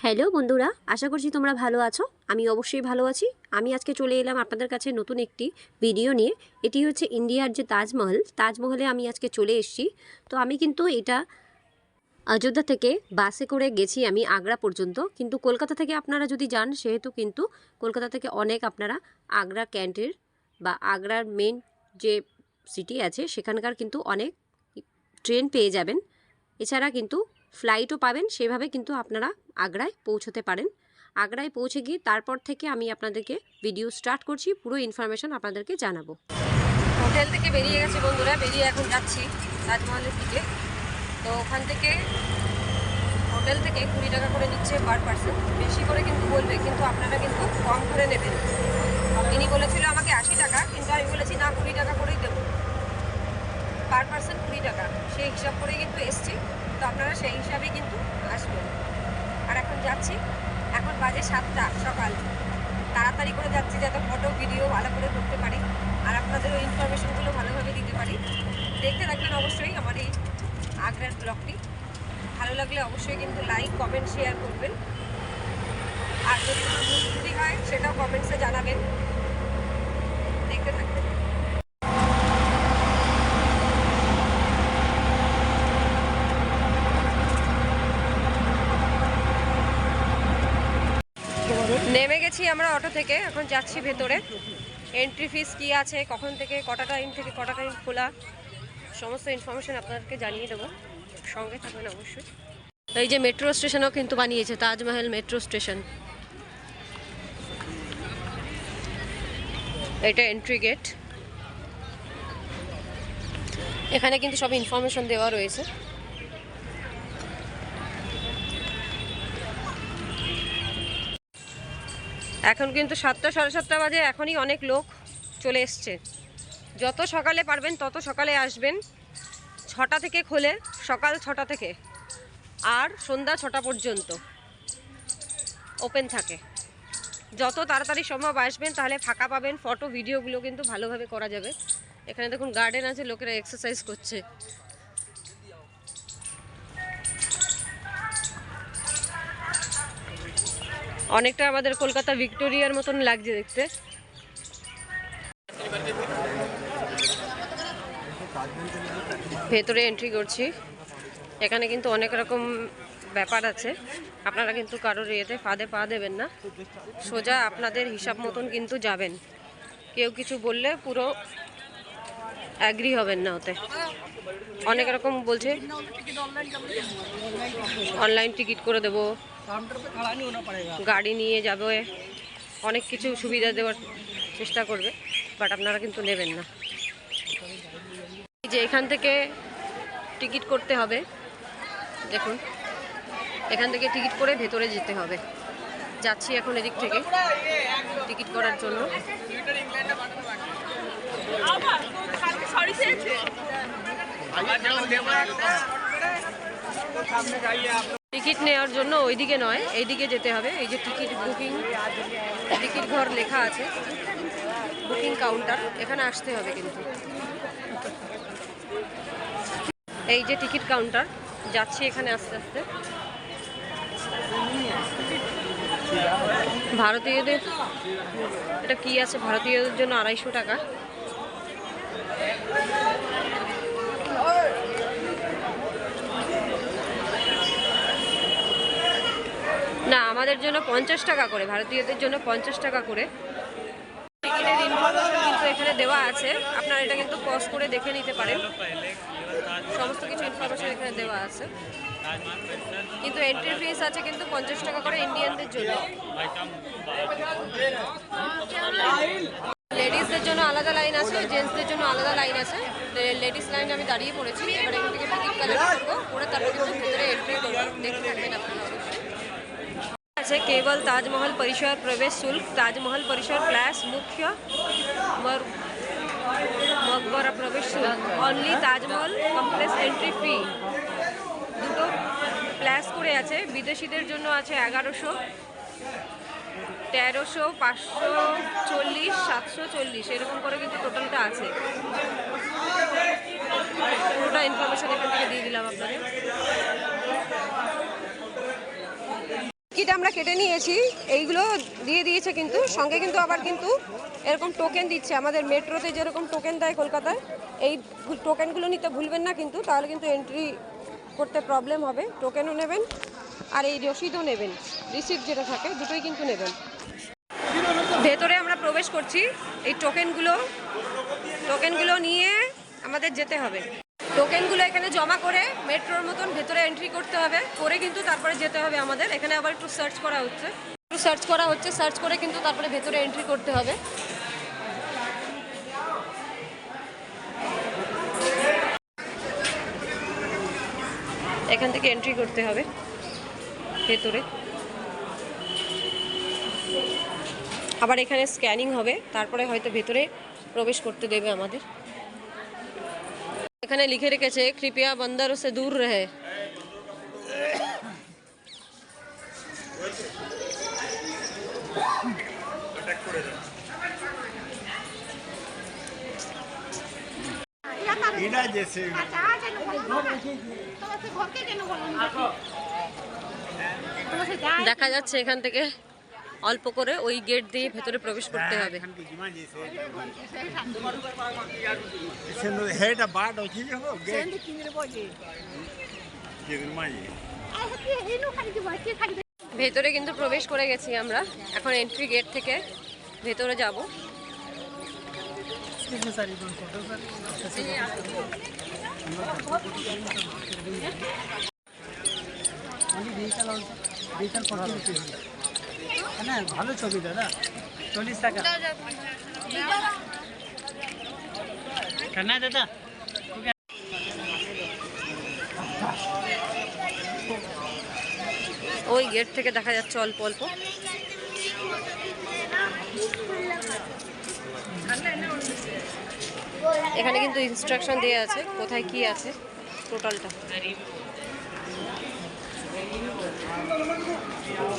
Hello বন্ধুরা, আশা করছি তোমরা ভালো আছো। আমি অবশ্যই ভালো আছি। আমি আজকে চলে এলাম আপনাদের কাছে নতুন একটি ভিডিও নিয়ে। এটি হচ্ছে ইন্ডিয়ার যে তাজমহল, তাজমহলে আমি আজকে চলে এসেছি। তো আমি কিন্তু এটা অযোধ্যা থেকে বাসে করে গেছি আমি আগ্রা পর্যন্ত। কিন্তু কলকাতা থেকে আপনারা যদি যান, সেহেতু কিন্তু কলকাতা থেকে অনেক আপনারা আগ্রা ক্যান্টের বা আগ্রার মেন যে সিটি আছে, সেখানকার কিন্তু অনেক ট্রেন পেয়ে যাবেন। এছাড়া কিন্তু ফ্লাইটও পাবেন, সেভাবে কিন্তু আপনারা আগ্রায় পৌঁছতে পারেন। আগ্রায় পৌঁছে গিয়ে তারপর থেকে আমি আপনাদেরকে ভিডিও স্টার্ট করছি, পুরো ইনফরমেশন আপনাদেরকে জানাব। হোটেল থেকে বেরিয়ে গেছে বন্ধুরা, বেরিয়ে এখন যাচ্ছি তাজমহলের দিকে। তো ওখান থেকে হোটেল থেকে কুড়ি টাকা করে নিচ্ছে পার পার্সন বেশি করে কিন্তু বলবে, কিন্তু আপনারা কিন্তু কম করে নেবেন। তিনি বলেছিল আমাকে আশি টাকা, কিন্তু আমি বলেছি, না, কুড়ি টাকা করেই দেবো। পার পার্সন কুড়ি টাকা, সেই হিসাব করে কিন্তু এসছি। তো আপনারা সেই হিসাবেই কিন্তু আসবেন। আর এখন যাচ্ছি। এখন বাজে সাতটা সকাল। তাড়াতাড়ি করে যাচ্ছি যাতে ফটো ভিডিও ভালো করে করতে পারি। আর আপনাদের ওই ইনফরমেশনগুলো ভালোভাবে দিতে পারি। দেখতে থাকবেন অবশ্যই আমার এই আগ্রার ব্লগটি ভালো লাগলে অবশ্যই কিন্তু লাইক কমেন্ট শেয়ার করবেন। আর যদি কোনো হয়, সেটাও কমেন্টসে জানাবেন দেখতে থাকবেন নেমে গেছি আমরা অটো থেকে, এখন যাচ্ছি ভেতরে। এন্ট্রি ফিস কী আছে, কখন থেকে কটা টাইম থেকে কটা টাইম খোলা, সমস্ত ইনফরমেশন আপনাদেরকে জানিয়ে দেবো। সঙ্গে থাকবেন অবশ্যই। তো এই যে মেট্রো স্টেশনও কিন্তু বানিয়েছে, তাজমহল মেট্রো স্টেশন এটা এন্ট্রি গেট এখানে কিন্তু সব ইনফরমেশন দেওয়া রয়েছে। এখন কিন্তু সাতটা, সাড়ে সাতটা বাজে, এখনই অনেক লোক চলে এসছে। যত সকালে পারবেন, তত সকালে আসবেন। ছটা থেকে খোলে, সকাল ছটা থেকে। আর সন্ধ্যা ছটা পর্যন্ত ওপেন থাকে। যত তাড়াতাড়ি সম্ভব আসবেন, তাহলে ফাঁকা পাবেন। ফটো, ভিডিওগুলো কিন্তু ভালোভাবে করা যাবে। এখানে দেখুন গার্ডেন আছে, লোকেরা এক্সারসাইজ করছে। অনেকটা আমাদের কলকাতা ভিক্টোরিয়ার মতন লাগছে দেখতে। ভেতরে এন্ট্রি করছি। এখানে কিন্তু অনেক রকম ব্যাপার আছে। আপনারা কিন্তু কারোর ইয়েতে ফাঁদে পা দেবেন না। সোজা আপনাদের হিসাব মতন কিন্তু যাবেন। কেউ কিছু বললে পুরো অ্যাগ্রি হবেন না ওতে। অনেক রকম বলছে অনলাইন টিকিট করে দেবো। গাড়ি নিয়ে যাবে অনেক কিছু সুবিধা দেওয়ার চেষ্টা করবে বাট আপনারা কিন্তু নেবেন না। এই যে এখান থেকে টিকিট করতে হবে দেখুন এখান থেকে টিকিট করে ভেতরে যেতে হবে। যাচ্ছি এখন এদিক থেকে টিকিট করার জন্য। টিকিট নেওয়ার জন্য ওইদিকে নয়, এইদিকে যেতে হবে। এই যে টিকিট বুকিং, টিকিট ঘর লেখা আছে। বুকিং কাউন্টার, এখানে আসতে হবে কিন্তু। এই যে টিকিট কাউন্টার, যাচ্ছি এখানে আস্তে আস্তে। ভারতীয়দের, এটা কি আছে? ভারতীয়দের জন্য আড়াইশো টাকা। না, আমাদের জন্য পঞ্চাশ টাকা করে, ভারতীয়দের জন্য পঞ্চাশ টাকা করে। টিকিটের ইনফরমেশন কিন্তু এখানে দেওয়া আছে। আপনারা এটা কিন্তু পজ করে দেখে নিতে পারেন। সমস্ত কিছু ইনফরমেশন এখানে দেওয়া আছে। কিন্তু এন্ট্রি ফিস আছে কিন্তু পঞ্চাশ টাকা করে ইন্ডিয়ানদের জন্য। লেডিসদের জন্য আলাদা লাইন আছে জেন্টসদের জন্য আলাদা লাইন আছে। লেডিস লাইনে আমি দাঁড়িয়ে পড়েছি। এবার এখান থেকে টিকিট কালেক্ট করব। করে তারপর কিন্তু ভেতরে এন্ট্রি করব। দেখতে থাকবেন আপনারা আছে কেবল তাজমহল পরিসর প্রবেশ শুল্ক তাজমহল পরিসর প্লাস মুখ্য মকবরা প্রবেশ শুল্ক only Taj Mahal complex entry fee দুটো প্লাস করে আছে, বিদেশিদের জন্য আছে এগারোশো, তেরোশো, পাঁচশো চল্লিশ, সাতশো চল্লিশ, এরকম করে কিন্তু টোটালটা আছে। পুরোটা ইনফরমেশন এখান থেকে দিয়ে দিলাম আপনাদের। টিকিট আমরা কেটে নিয়েছি, এইগুলো দিয়ে দিয়েছে কিন্তু, সঙ্গে কিন্তু আবার কিন্তু এরকম টোকেন দিচ্ছে। আমাদের মেট্রোতে যেরকম টোকেন দেয় কলকাতায়, এই টোকেনগুলো নিতে ভুলবেন না কিন্তু, তাহলে কিন্তু এন্ট্রি করতে প্রবলেম হবে। টোকেনও নেবেন, আর এই রসিদও নেবেন রিসিপ্ট যেটা থাকে, দুটোই কিন্তু নেবেন। ভেতরে আমরা প্রবেশ করছি, এই টোকেনগুলো টোকেনগুলো নিয়ে আমাদের যেতে হবে। টোকেনগুলো এখানে জমা করে মেট্রোর মতন ভেতরে এন্ট্রি করতে হবে। করে কিন্তু তারপরে যেতে হবে আমাদের। এখানে আবার একটু সার্চ করা হচ্ছে। একটু সার্চ করা হচ্ছে। সার্চ করে কিন্তু তারপরে ভেতরে এন্ট্রি করতে হবে। এখান থেকে এন্ট্রি করতে হবে। ভেতরে। আবার এখানে স্ক্যানিং হবে। তারপরে হয়তো ভেতরে প্রবেশ করতে দেবে আমাদের। এখানে লিখে রেখেছে কৃপয়া বন্দর সে দূর রহে এরা যেছে দেখা যাচ্ছে এখান থেকে অল্প করে ওই গেট দিয়ে ভেতরে প্রবেশ করতে হবে। ভেতরে কিন্তু প্রবেশ করে গেছি আমরা। এখন এন্ট্রি গেট থেকে ভেতরে যাব। হ্যাঁ ভালো ছবি দাদা চল্লিশ টাকা। কেন দাদা। ওই গেট থেকে দেখা যাচ্ছে অল্প অল্প। এখানে কিন্তু ইনস্ট্রাকশন দেওয়া আছে, কোথায় কি আছে টোটালটা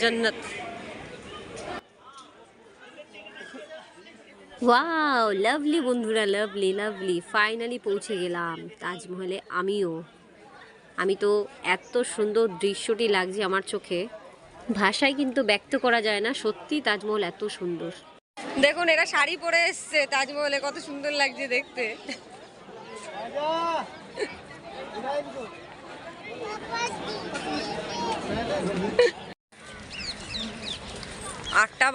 জান্নাত। ওয়াও লাভলি বন্ধুরা লাভলি লাভলি ফাইনালি পৌঁছে গেলাম তাজমহলে আমিও। আমি তো এত সুন্দর দৃশ্যটি লাগছে আমার চোখে। ভাষায় কিন্তু ব্যক্ত করা যায় না সত্যি তাজমহল এত সুন্দর। দেখুন এরা শাড়ি পরে এসছে তাজমহলে কত সুন্দর লাগছে দেখতে।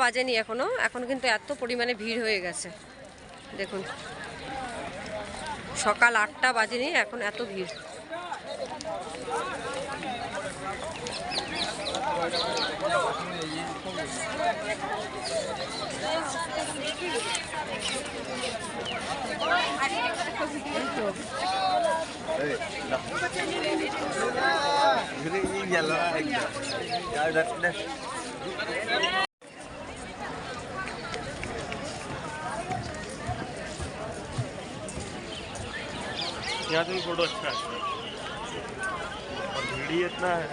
বাজেনি এখনও এখন কিন্তু এত পরিমাণে ভিড় হয়ে গেছে দেখুন সকাল আটটা বাজেনি এখন এত ভিড় গেল यहाँ से भी फ़ोटो अच्छा है। और भीड़ ही इतना है।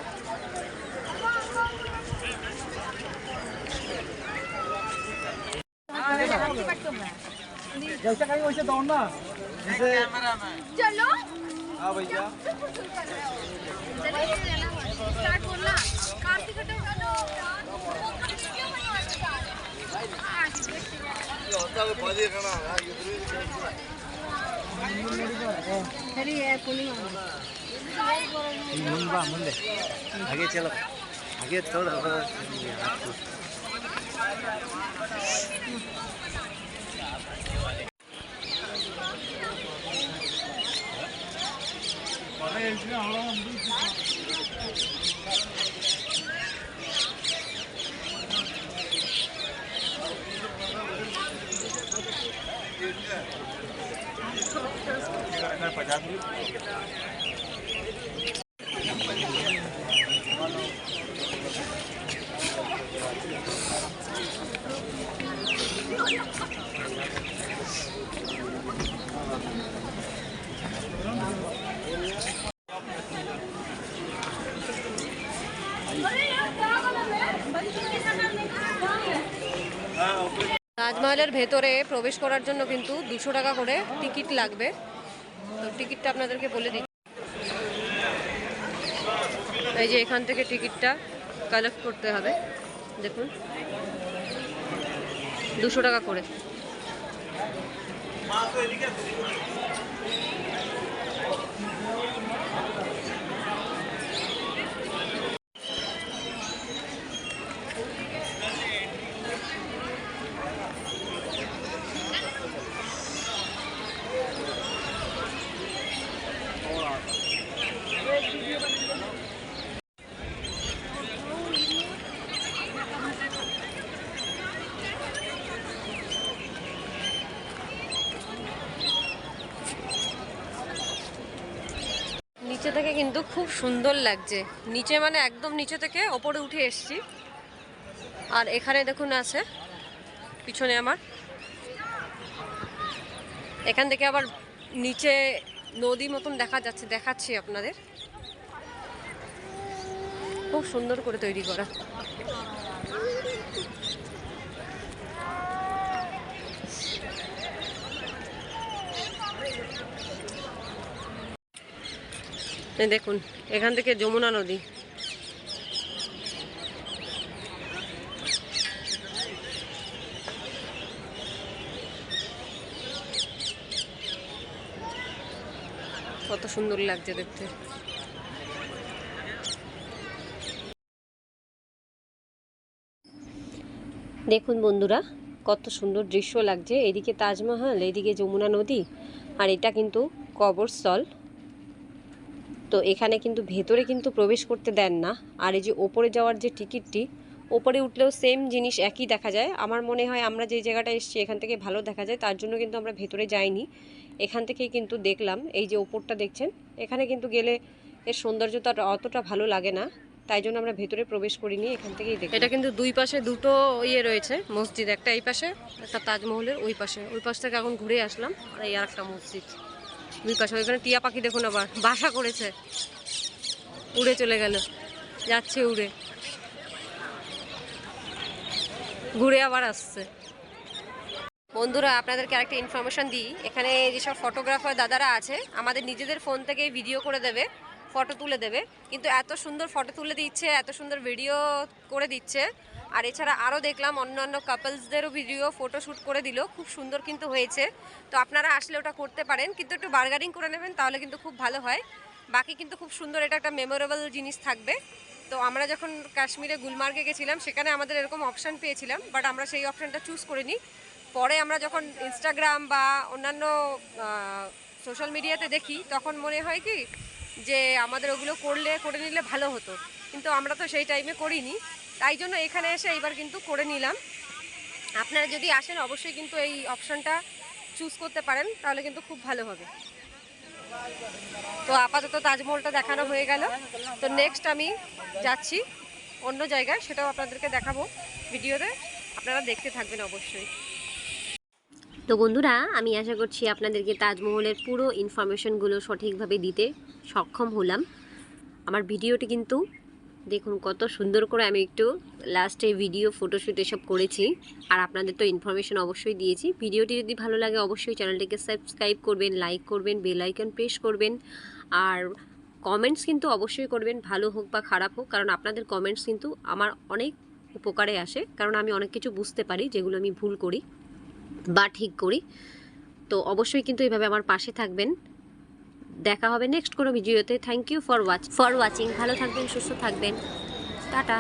जैसे कहीं वैसे दौड़ना जैसे चलो हाँ भैया कार्तिक हटो ಮುಂದೆ ಹಾಗೆ ಚಲೋ. ಹಾಗೆ ತೋಡ তাজমহলের ভেতরে প্রবেশ করার জন্য কিন্তু দুশো টাকা করে টিকিট লাগবে। তো টিকিটটা আপনাদেরকে বলে দিচ্ছি। এই যে এখান থেকে টিকিটটা কালেক্ট করতে হবে। দেখুন। দুশো টাকা করে নিচে থেকে কিন্তু খুব সুন্দর লাগছে। নিচে মানে একদম নিচে থেকে ওপরে উঠে এসছি। আর এখানে দেখুন আছে, পিছনে আমার। এখান থেকে আবার নিচে নদী মতন দেখা যাচ্ছে, দেখাচ্ছি আপনাদের। খুব সুন্দর করে তৈরি করা। দেখুন, এখান থেকে যমুনা নদী। কত সুন্দর লাগছে দেখতে। দেখুন বন্ধুরা, কত সুন্দর দৃশ্য লাগছে। এদিকে তাজমহল, এদিকে যমুনা নদী, আর এটা কিন্তু কবরস্থল। তো এখানে কিন্তু ভেতরে কিন্তু প্রবেশ করতে দেন না। আর এই যে ওপরে যাওয়ার যে টিকিটটি, ওপরে উঠলেও সেম জিনিস একই দেখা যায়। আমার মনে হয় আমরা যে জায়গাটা এসেছি, এখান থেকে ভালো দেখা যায়। তার জন্য কিন্তু আমরা ভেতরে যাইনি। এখান থেকেই কিন্তু দেখলাম, এই যে ওপরটা দেখছেন, এখানে কিন্তু গেলে এর সৌন্দর্যটা অতটা ভালো লাগে না। তাই জন্য আমরা ভেতরে প্রবেশ করিনি, এখান থেকেই দেখি এটা কিন্তু দুই পাশে দুটো ইয়ে রয়েছে, মসজিদ একটা এই পাশে, একটা তাজমহলের ওই পাশে। ওই পাশ থেকে এখন ঘুরে আসলাম, আর এই আর একটা মসজিদ। দুই পাশে ওইখানে টিয়া পাখি দেখুন আবার, বাসা করেছে। উড়ে চলে গেল, যাচ্ছে উড়ে। ঘুরে আবার আসছে। বন্ধুরা, আপনাদেরকে আরেকটা ইনফরমেশন দিই। এখানে যেসব ফটোগ্রাফার দাদারা আছে, আমাদের নিজেদের ফোন থেকে ভিডিও করে দেবে ফটো তুলে দেবে। কিন্তু এত সুন্দর ফটো তুলে দিচ্ছে, এত সুন্দর ভিডিও করে দিচ্ছে। আর এছাড়া আরও দেখলাম অন্যান্য কাপলসদেরও ভিডিও ফটো শ্যুট করে দিল। খুব সুন্দর কিন্তু হয়েছে। তো আপনারা আসলে ওটা করতে পারেন, কিন্তু একটু বার্গারিং করে নেবেন, তাহলে কিন্তু খুব ভালো হয়। বাকি কিন্তু খুব সুন্দর এটা একটা মেমোরেবল জিনিস থাকবে। তো আমরা যখন কাশ্মীরে গুলমার্গে গেছিলাম, সেখানে আমাদের এরকম অপশান পেয়েছিলাম বাট আমরা সেই অপশানটা চুজ করিনি। পরে আমরা যখন ইনস্টাগ্রাম বা অন্যান্য সোশ্যাল মিডিয়াতে দেখি, তখন মনে হয় কি, যে আমাদের ওগুলো করলে, করে নিলে ভালো হতো। কিন্তু আমরা তো সেই টাইমে করিনি। তাই জন্য এখানে এসে এইবার কিন্তু করে নিলাম। আপনারা যদি আসেন, অবশ্যই কিন্তু এই অপশানটা চুজ করতে পারেন, তাহলে কিন্তু খুব ভালো হবে। তো আপাতত তাজমহলটা দেখানো হয়ে গেল। তো নেক্সট আমি যাচ্ছি অন্য জায়গায়, সেটাও আপনাদেরকে দেখাবো ভিডিওতে। আপনারা দেখতে থাকবেন অবশ্যই। তো বন্ধুরা, আমি আশা করছি আপনাদেরকে তাজমহলের পুরো ইনফরমেশনগুলো সঠিকভাবে দিতে সক্ষম হলাম। আমার ভিডিওটি কিন্তু দেখুন, কত সুন্দর করে আমি একটু লাস্টে ভিডিও ফটোশ্যুট এসব করেছি। আর আপনাদের তো ইনফরমেশন অবশ্যই দিয়েছি। ভিডিওটি যদি ভালো লাগে, অবশ্যই চ্যানেলটিকে সাবস্ক্রাইব করবেন লাইক করবেন বেল আইকন প্রেস করবেন। আর কমেন্টস কিন্তু অবশ্যই করবেন, ভালো হোক বা খারাপ হোক। কারণ আপনাদের কমেন্টস কিন্তু আমার অনেক উপকারে আসে। কারণ আমি অনেক কিছু বুঝতে পারি, যেগুলো আমি ভুল করি বা ঠিক করি। তো অবশ্যই কিন্তু এভাবে আমার পাশে থাকবেন। দেখা হবে নেক্সট কোনো ভিডিওতে। Thank you for watch for watching ভালো থাকবেন, সুস্থ থাকবেন। টাটা।